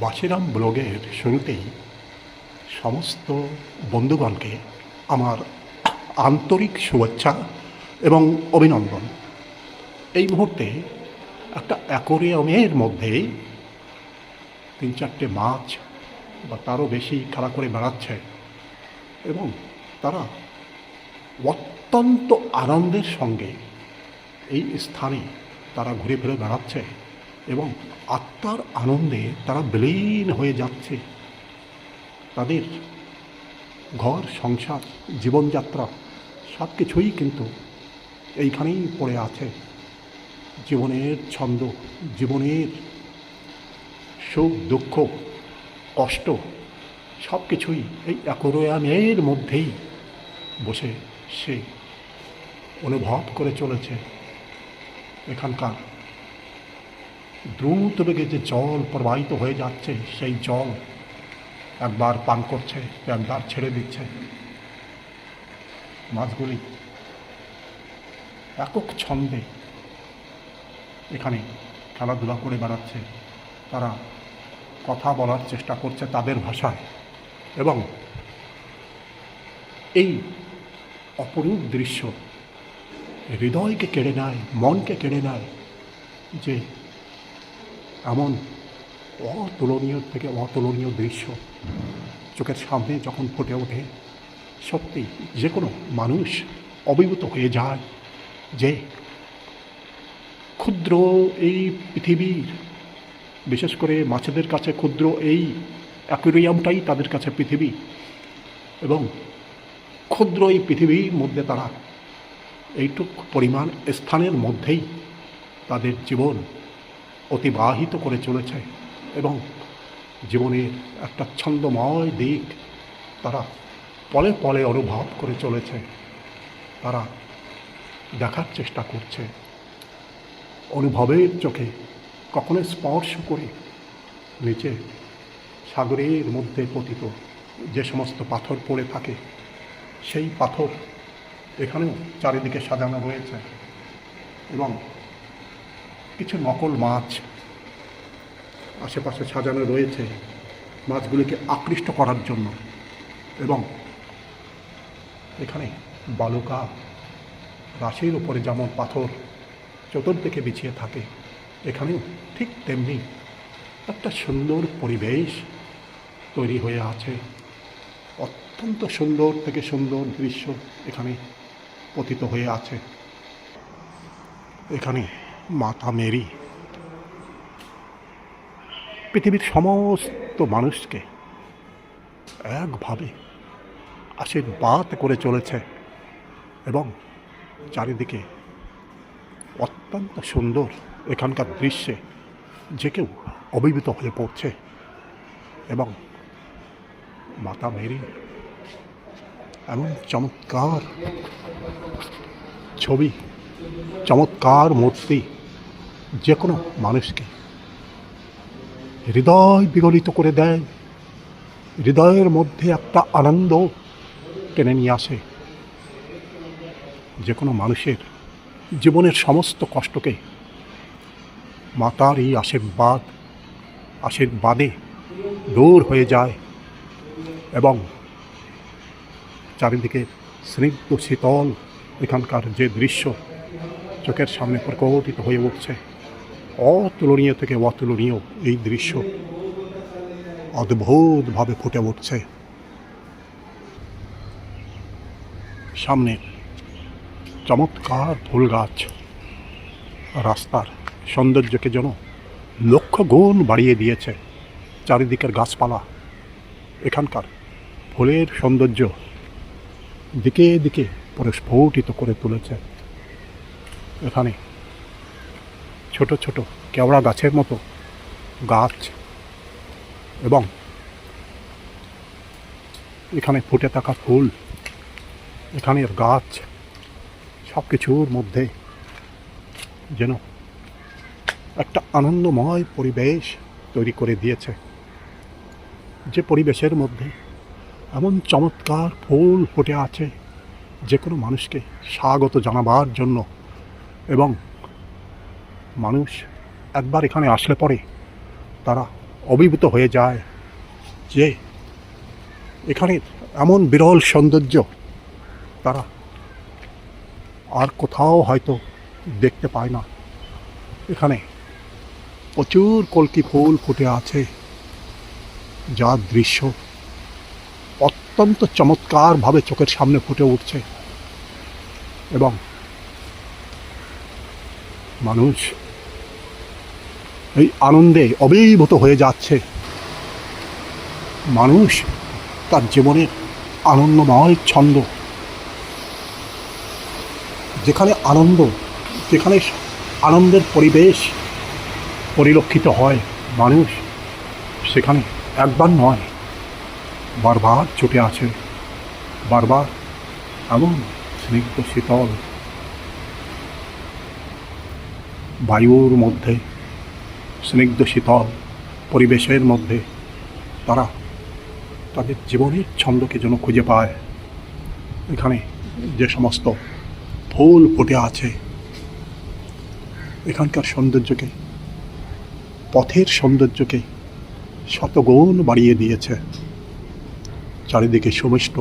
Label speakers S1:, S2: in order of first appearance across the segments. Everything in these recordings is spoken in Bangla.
S1: বাসিরাম ব্লগের শুরুতেই সমস্ত বন্ধুগণকে আমার আন্তরিক শুভেচ্ছা এবং অভিনন্দন। এই মুহূর্তে একটা অ্যাকোরিয়ামের মধ্যে তিন চারটে মাছ বা তারও বেশি খেলা করে বেড়াচ্ছে এবং তারা অত্যন্ত আনন্দের সঙ্গে এই স্থানে তারা ঘুরে ফিরে বেড়াচ্ছে এবং আত্মার আনন্দে তারা বিলীন হয়ে যাচ্ছে। তাদের ঘর, সংসার, জীবনযাত্রা সব কিছুই কিন্তু এইখানেই পড়ে আছে। জীবনের ছন্দ, জীবনের সুখ, দুঃখ, কষ্ট সব কিছুই এই অ্যাকোরিয়ামের মধ্যেই বসে সে অনুভব করে চলেছে। এখানকার দ্রুত বেগে যে জল প্রবাহিত হয়ে যাচ্ছে, সেই জল একবার পান করছে, একবার ছেড়ে দিচ্ছে। মাছগুলি একক ছন্দে এখানে খেলাধুলা করে বেড়াচ্ছে। তারা কথা বলার চেষ্টা করছে তাদের ভাষায় এবং এই অপরূপ দৃশ্য হৃদয়কে কেড়ে নেয়, মনকে কেড়ে নেয় যে এমন অতুলনীয় থেকে অতুলনীয় দৃশ্য চোখের সামনে যখন ফুটে ওঠে, সত্যি যে কোনো মানুষ অভিভূত হয়ে যায় যে ক্ষুদ্র এই পৃথিবীর, বিশেষ করে মাছেদের কাছে ক্ষুদ্র এই অ্যাকুরিয়ামটাই তাদের কাছে পৃথিবী এবং ক্ষুদ্র এই পৃথিবীর মধ্যে তারা এইটুক পরিমাণ স্থানের মধ্যেই তাদের জীবন অতিবাহিত করে চলেছে এবং জীবনের একটা ছন্দময় দিক তারা পলে পলে অনুভব করে চলেছে। তারা দেখার চেষ্টা করছে। অনুভবের চোখে কখনো স্পর্শ করে নিচে সাগরের মধ্যে পতিত যে সমস্ত পাথর পড়ে থাকে, সেই পাথর এখানেও চারিদিকে সাজানো রয়েছে এবং কিছু নকল মাছ। আশেপাশে সাজানো রয়েছে মাছগুলিকে আকৃষ্ট করার জন্য। এবং এখানে বালুকা, রাশির উপরে যেমন পাথর চতুর্দিকে বিছিয়ে থাকে, এখানেও ঠিক তেমনি একটা সুন্দর পরিবেশ তৈরি হয়ে আছে। অত্যন্ত সুন্দর থেকে সুন্দর দৃশ্য এখানে পতিত হয়ে আছে। এখানে মাতা মেরি পৃথিবীর সমস্ত মানুষকে একভাবে আশীর্বাদ করে চলেছে এবং চারিদিকে অত্যন্ত সুন্দর এখানকার দৃশ্যে যে কেউ অভিভূত হয়ে পড়ছে এবং মাতা মেরি এমন চমৎকার ছবি, চমৎকার মূর্তি যে কোনো মানুষকে হৃদয় বিগলিত করে দেয়। হৃদয়ের মধ্যে একটা আনন্দ টেনে নিয়ে আসে। যে কোনো মানুষের জীবনের সমস্ত কষ্টকে মাতার এই আশীর্বাদ, আশীর্বাদে দূর হয়ে যায় এবং চারিদিকে স্নিগ্ধ, শীতল, এখানকার যে দৃশ্য চোখের সামনে প্রকটিত হয়ে উঠছে। অতুলনীয় থেকে অতুলনীয় এই দৃশ্য অদ্ভুতভাবে ফুটে উঠছে। সামনে চমৎকার ফুল গাছ, রাস্তার সৌন্দর্যকে যেন লক্ষ গুণ বাড়িয়ে দিয়েছে চারিদিকের গাছপালা। এখানকার ফুলের সৌন্দর্য দিকে দিকে পরিস্ফুটিত করে তুলেছে। এখানে ছোট ছোট কেওড়া গাছের মতো গাছ এবং এখানে ফুটে থাকা ফুল, এখানের গাছ সব কিছুর মধ্যে যেন একটা আনন্দময় পরিবেশ তৈরি করে দিয়েছে। যে পরিবেশের মধ্যে এমন চমৎকার ফুল ফুটে আছে যে কোনো মানুষকে স্বাগত জানাবার জন্য এবং মানুষ একবার এখানে আসলে পরে তারা অভিভূত হয়ে যায় যে এখানে এমন বিরল সৌন্দর্য তারা আর কোথাও হয়তো দেখতে পায় না। এখানে প্রচুর কলকি ফুল ফুটে আছে। যার দৃশ্য অত্যন্ত চমৎকারভাবে চোখের সামনে ফুটে উঠছে এবং মানুষ এই আনন্দে অভিভূত হয়ে যাচ্ছে। মানুষ তার জীবনের আনন্দময় ছন্দ। যেখানে আনন্দ, যেখানে আনন্দের পরিবেশ পরিলক্ষিত হয় মানুষ, সেখানে একবার নয়, বারবার ছুটে আছে বারবার এমন স্নিগ্ধ শীতল বায়ুর মধ্যে স্নিগ্ধ শীতল পরিবেশের মধ্যে তারা তাদের জীবনের ছন্দকে যেন খুঁজে পায়। এখানে যে সমস্ত ফুল ফুটে আছে, এখানকার সৌন্দর্যকে, পথের সৌন্দর্যকে শতগুণ বাড়িয়ে দিয়েছে। চারিদিকে সুমিষ্ট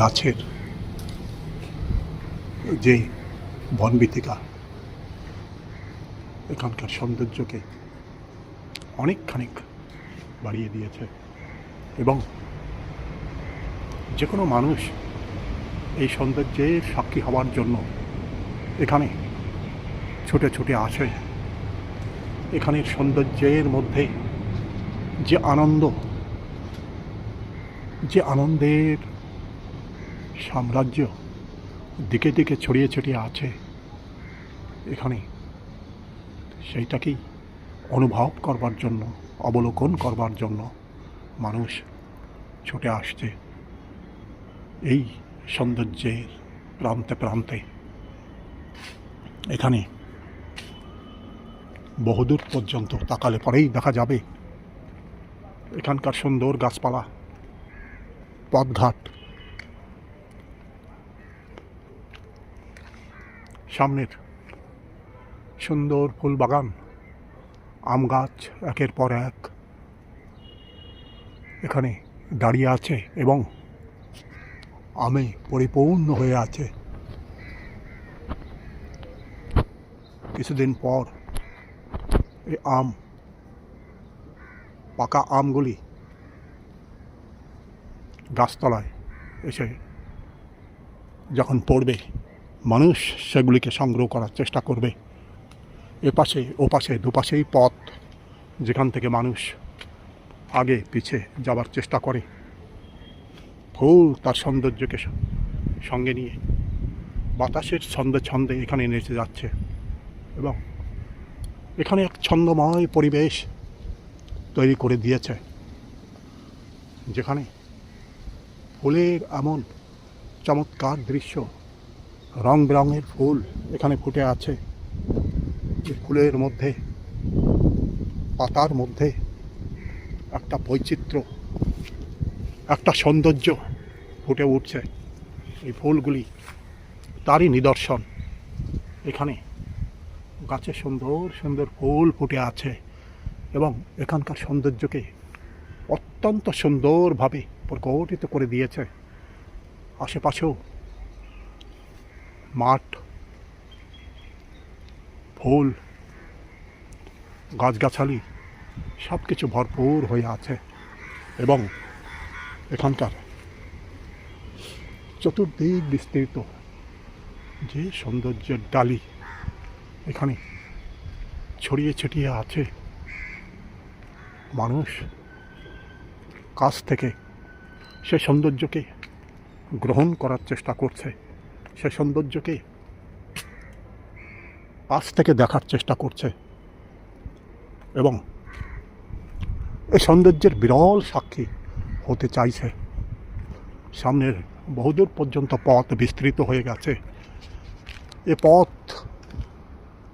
S1: গাছের যে বনবিতিকা এখানকার সৌন্দর্যকে অনেকখানিক বাড়িয়ে দিয়েছে এবং যে কোনো মানুষ এই সৌন্দর্যের সাক্ষী হওয়ার জন্য এখানে ছুটে ছুটে আসে। এখানের সৌন্দর্যের মধ্যে যে আনন্দ, যে আনন্দের সাম্রাজ্য দিকে দিকে ছড়িয়ে ছড়িয়ে আছে, এখানে সেইটাকেই অনুভব করবার জন্য, অবলোকন করবার জন্য মানুষ ছুটে আসছে এই সৌন্দর্যের প্রান্তে প্রান্তে। এখানে বহুদূর পর্যন্ত তাকালে পরেই দেখা যাবে এখানকার সুন্দর গাছপালা, পথঘাট। সামনের সুন্দর ফুল বাগান। আম গাছ একের পর এক। এখানে দাঁড়িয়ে আছে এবং আমে পরিপূর্ণ হয়ে আছে। কিছুদিন পর এই আম, পাকা আমগুলি গাছতলায় এসে যখন পড়বে, মানুষ সেগুলিকে সংগ্রহ করার চেষ্টা করবে। এপাশে ওপাশে দুপাশেই পথ যেখান থেকে মানুষ আগে পিছে যাবার চেষ্টা করে। ফুল তার সৌন্দর্যকে সঙ্গে নিয়ে বাতাসের ছন্দে ছন্দে এখানে নেচে যাচ্ছে এবং এখানে এক ছন্দময় পরিবেশ তৈরি করে দিয়েছে, যেখানে ফুলের এমন চমৎকার দৃশ্য রং বেরঙের ফুল এখানে ফুটে আছে। ফুলের মধ্যে, পাতার মধ্যে একটা বৈচিত্র্য, একটা সৌন্দর্য ফুটে উঠছে। এই ফুলগুলি তারই নিদর্শন। এখানে গাছে সুন্দর সুন্দর ফুল ফুটে আছে এবং এখানকার সৌন্দর্যকে অত্যন্ত সুন্দরভাবে প্রকটিত করে দিয়েছে। আশেপাশেও মাঠ ফুল, গাছগাছালি সব কিছু ভরপুর হয়ে আছে এবং এখানকার চতুর্দিক বিস্তৃত। যে সৌন্দর্যের ডালি এখানে ছড়িয়ে ছিটিয়ে আছে। মানুষ কাছ থেকে সে সৌন্দর্যকে গ্রহণ করার চেষ্টা করছে। সে সৌন্দর্যকে পাশ থেকে দেখার চেষ্টা করছে। এবং এই সৌন্দর্যের বিরল সাক্ষী হতে চাইছে। সামনের বহুদূর পর্যন্ত পথ বিস্তৃত হয়ে গেছে। এ পথ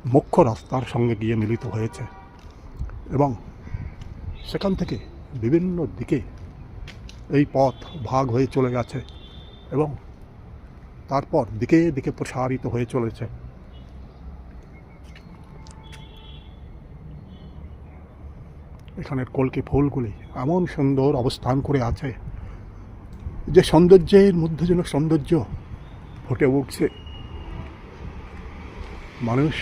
S1: মুখ্য রাস্তার সঙ্গে গিয়ে মিলিত হয়েছে। এবং সেখান থেকে বিভিন্ন দিকে এই পথ ভাগ হয়ে চলে গেছে এবং তারপর দিকে দিকে প্রসারিত হয়ে চলেছে। এখানের কলকে ফুলগুলি এমন সুন্দর অবস্থান করে আছে যে সৌন্দর্যের মধ্যে যেন সৌন্দর্য ফুটে উঠছে। মানুষ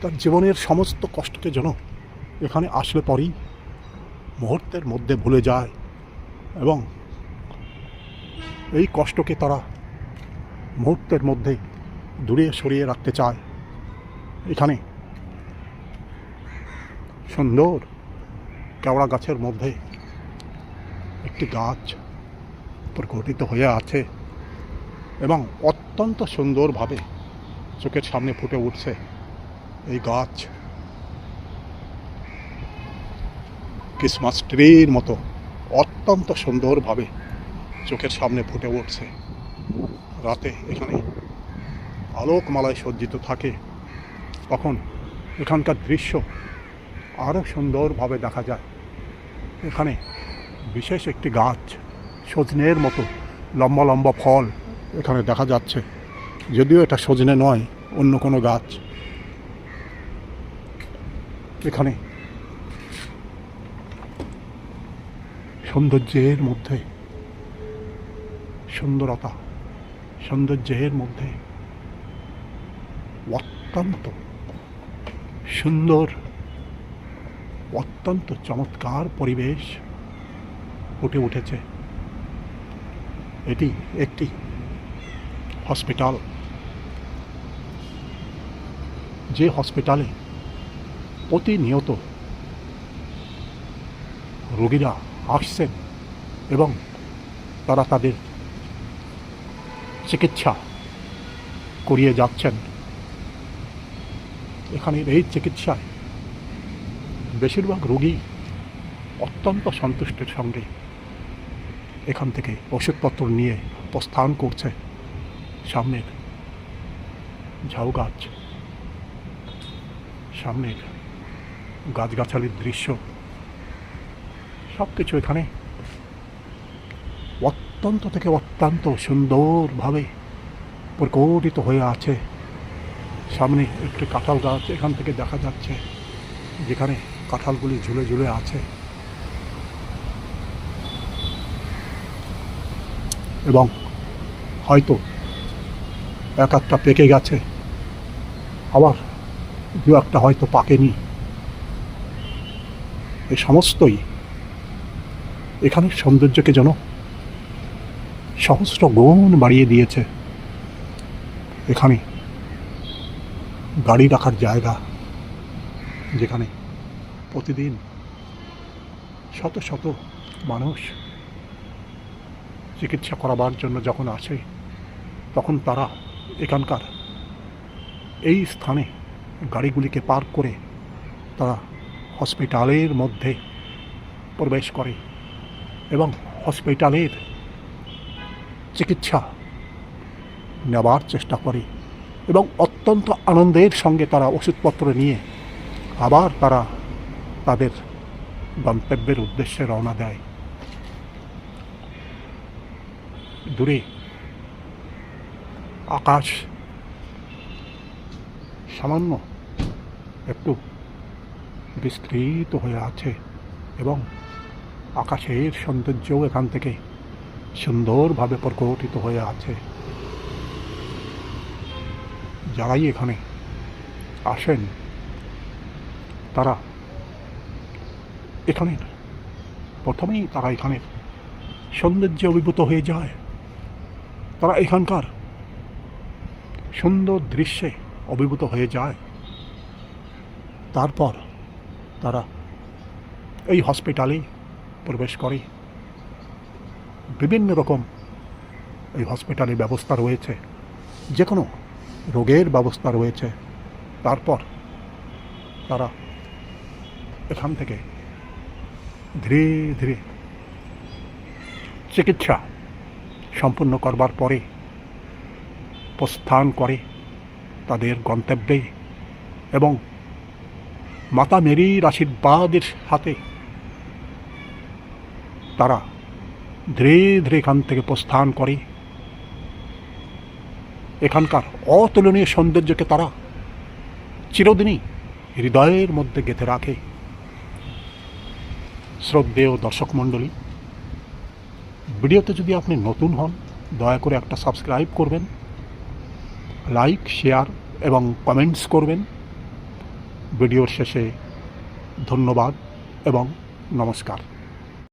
S1: তার জীবনের সমস্ত কষ্টকে যেন এখানে আসলে পরেই মুহূর্তের মধ্যে ভুলে যায় এবং এই কষ্টকে তারা মুহূর্তের মধ্যে দূরে সরিয়ে রাখতে চায়। এখানে সুন্দর কেওড়া গাছের মধ্যে একটি গাছ প্রকটিত হয়ে আছে এবং অত্যন্ত সুন্দরভাবে চোখের সামনে ফুটে উঠছে এই গাছ। ক্রিসমাস ট্রির মতো অত্যন্ত সুন্দরভাবে চোখের সামনে ফুটে উঠছে। রাতে এখানে আলোকমালায় সজ্জিত থাকে। তখন এখানকার দৃশ্য আরও সুন্দরভাবে দেখা যায়। এখানে বিশেষ একটি গাছ, সজনের মতো লম্বা লম্বা ফল এখানে দেখা যাচ্ছে। যদিও এটা সজনে নয়, অন্য কোনো গাছ। এখানে সৌন্দর্যের মধ্যে, সুন্দরতা, সৌন্দর্যের মধ্যে অত্যন্ত সুন্দর অত্যন্ত চমৎকার পরিবেশ ফুটে উঠেছে। এটি একটি হসপিটাল। যে হসপিটালে প্রতিনিয়ত রোগীরা আসছেন এবং তারা তাদের চিকিৎসা করিয়ে যাচ্ছেন। এখানের এই চিকিৎসায় বেশিরভাগ রোগী অত্যন্ত সন্তুষ্টের সঙ্গে এখান থেকে ওষুধপত্র নিয়ে প্রস্থান করছে। সামনের ঝাউ গাছ। সামনের গাছগাছালির দৃশ্য। সব কিছু এখানে অত্যন্ত থেকে অত্যন্ত সুন্দরভাবে প্রকটিত হয়ে আছে। সামনে একটি কাঁঠাল গাছ এখান থেকে দেখা যাচ্ছে, যেখানে কাঁঠালগুলি ঝুলে ঝুলে আছে। এবং হয়তো এক একটা পেকে গেছে। আবার দু একটা হয়তো পাকেনি। এই সমস্তই এখানের সৌন্দর্যকে যেন সহস্র গুণ বাড়িয়ে দিয়েছে। এখানে গাড়ি রাখার জায়গা যেখানে প্রতিদিন শত শত মানুষ চিকিৎসা করাবার জন্য যখন আসে, তখন তারা এখানকার এই স্থানে গাড়িগুলিকে পার্ক করে তারা হসপিটালের মধ্যে প্রবেশ করে এবং হসপিটালের চিকিৎসা নেবার চেষ্টা করে এবং অত্যন্ত আনন্দের সঙ্গে তারা ওষুধপত্র নিয়ে আবার তারা তাদের গন্তব্যের উদ্দেশ্যে রওনা দেয়। দূরে আকাশ সামান্য একটু বিস্তৃত হয়ে আছে এবং আকাশের সৌন্দর্যও এখান থেকে সুন্দরভাবে প্রকটিত হয়ে আছে। যারাই এখানে আসেন, তারা এখানের, প্রথমেই তারা এখানের সৌন্দর্যে অভিভূত হয়ে যায়। তারা এখানকার সুন্দর দৃশ্যে অভিভূত হয়ে যায়। তারপর তারা এই হসপিটালে প্রবেশ করে। বিভিন্ন রকম এই হসপিটালে ব্যবস্থা রয়েছে। যে কোনো রোগের ব্যবস্থা রয়েছে। তারপর তারা এখান থেকে ধীরে ধীরে। চিকিৎসা সম্পূর্ণ করবার পরে, প্রস্থান করে তাদের গন্তব্যে এবং মাতা মেরির আশীর্বাদের হাতে তারা ধীরে ধীরে এখান থেকে প্রস্থান করে। এখানকার অতুলনীয় সৌন্দর্যকে তারা চিরদিনই হৃদয়ের মধ্যে গেঁথে রাখে। শ্রদ্ধেয় দর্শক মণ্ডলী, ভিডিওতে যদি আপনি নতুন হন, দয়া করে একটা সাবস্ক্রাইব করবেন, লাইক, শেয়ার এবং কমেন্টস করবেন। ভিডিওর শেষে ধন্যবাদ এবং নমস্কার।